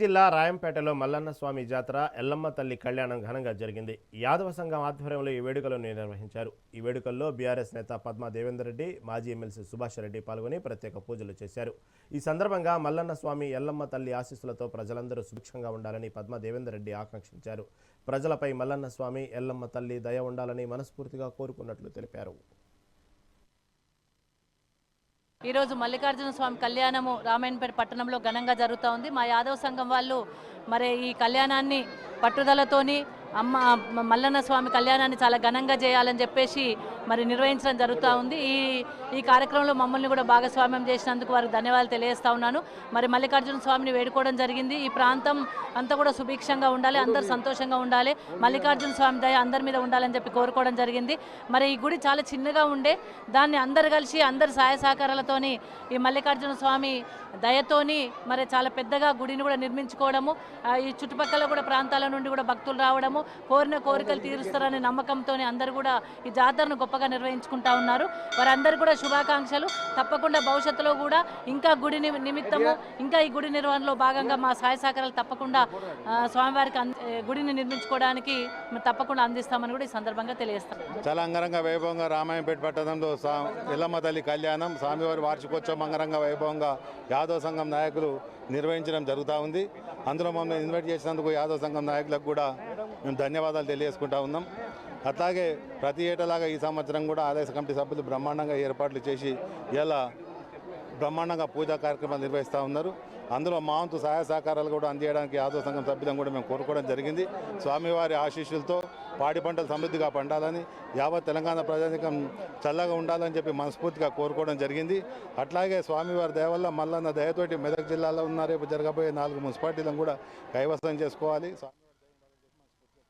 జిల్లా రాయంపేటలో మల్లన్న స్వామి జాతర ఎల్లమ్మ తల్లి కళ్యాణం ఘనంగా జరిగింది. యాదవ సంఘం ఆధ్వర్యంలో ఈ వేడుకలను నిర్వహించారు. ఈ వేడుకల్లో బీఆర్ఎస్ నేత పద్మా దేవేందర్ రెడ్డి మాజీ ఎమ్మెల్సీ సుభాష్ రెడ్డి పాల్గొని ప్రత్యేక పూజలు చేశారు. ఈ సందర్భంగా మల్లన్న స్వామి ఎల్లమ్మ తల్లి ఆశీస్సులతో ప్రజలందరూ సుభిక్షంగా ఉండాలని పద్మా దేవేందర్ రెడ్డి ఆకాంక్షించారు. ప్రజలపై మల్లన్న స్వామి ఎల్లమ్మ తల్లి దయ ఉండాలని మనస్ఫూర్తిగా కోరుకున్నట్లు తెలిపారు. ఈరోజు మల్లికార్జున స్వామి కళ్యాణము రామాయణపేట పట్టణంలో ఘనంగా జరుగుతూ ఉంది. మా యాదవ సంఘం వాళ్ళు మరి ఈ కళ్యాణాన్ని పట్టుదలతోని అమ్మ మల్లన్న స్వామి కళ్యాణాన్ని చాలా ఘనంగా చేయాలని చెప్పేసి మరి నిర్వహించడం జరుగుతూ ఉంది. ఈ ఈ కార్యక్రమంలో మమ్మల్ని కూడా భాగస్వామ్యం చేసినందుకు వారికి ధన్యవాదాలు తెలియజేస్తా ఉన్నాను. మరి మల్లికార్జున స్వామిని వేడుకోవడం జరిగింది. ఈ ప్రాంతం అంతా కూడా సుభిక్షంగా ఉండాలి అందరు సంతోషంగా ఉండాలి. మల్లికార్జున స్వామి దయ అందరి మీద ఉండాలని చెప్పి కోరుకోవడం జరిగింది. మరి ఈ గుడి చాలా చిన్నగా ఉండే దాన్ని అందరు కలిసి అందరి సహాయ సహకారాలతోని ఈ మల్లికార్జున స్వామి దయతోని మరి చాలా పెద్దగా గుడిని కూడా నిర్మించుకోవడము ఈ చుట్టుపక్కల కూడా ప్రాంతాల నుండి కూడా భక్తులు రావడము కోరిన కోరికలు తీరుస్తారనే నమ్మకంతోనే అందరూ కూడా ఈ జాతరను గొప్పగా నిర్వహించుకుంటా ఉన్నారు. వారందరూ కూడా శుభాకాంక్షలు. తప్పకుండా భవిష్యత్తులో కూడా ఇంకా గుడి నిమిత్తము ఇంకా ఈ గుడి నిర్వహణలో భాగంగా మా సహాయ సహకారాలు తప్పకుండా స్వామివారికి గుడిని నిర్మించుకోవడానికి తప్పకుండా అందిస్తామని కూడా ఈ సందర్భంగా తెలియజేస్తాం. చాలా అంగరంగ వైభవంగా రామాయంపేట పట్టణంలో సా ఎల్లమ్మ తల్లి కళ్యాణం స్వామివారి వార్షికోత్సవం అంగరంగ వైభవంగా యాదవ సంఘం నాయకులు నిర్వహించడం జరుగుతూ ఉంది. అందులో మమ్మల్ని ఇన్వైట్ చేసినందుకు యాదవ సంఘం నాయకులకు కూడా మేము ధన్యవాదాలు తెలియజేసుకుంటా ఉన్నాం. అట్లాగే ప్రతి ఏటలాగా ఈ సంవత్సరం కూడా ఆలయ కమిటీ సభ్యులు బ్రహ్మాండంగా ఏర్పాట్లు చేసి ఇలా బ్రహ్మాండంగా పూజా కార్యక్రమాలు నిర్వహిస్తూ ఉన్నారు. అందులో మా వంతు సహాయ సహకారాలు కూడా అందజేయడానికి ఆదో సంఘం సభ్యులను కూడా మేము కోరుకోవడం జరిగింది. స్వామివారి ఆశీస్సులతో పాడి పంటలు సమృద్ధిగా పండాలని యావత్ తెలంగాణ ప్రజానికం చల్లగా ఉండాలని చెప్పి మనస్ఫూర్తిగా కోరుకోవడం జరిగింది. అట్లాగే స్వామివారి దయ వల్ల మల్లన్న దయతోటి మెదక్ జిల్లాలో ఉన్న రేపు జరగబోయే నాలుగు మున్సిపాలిటీలను కూడా కైవసం చేసుకోవాలి.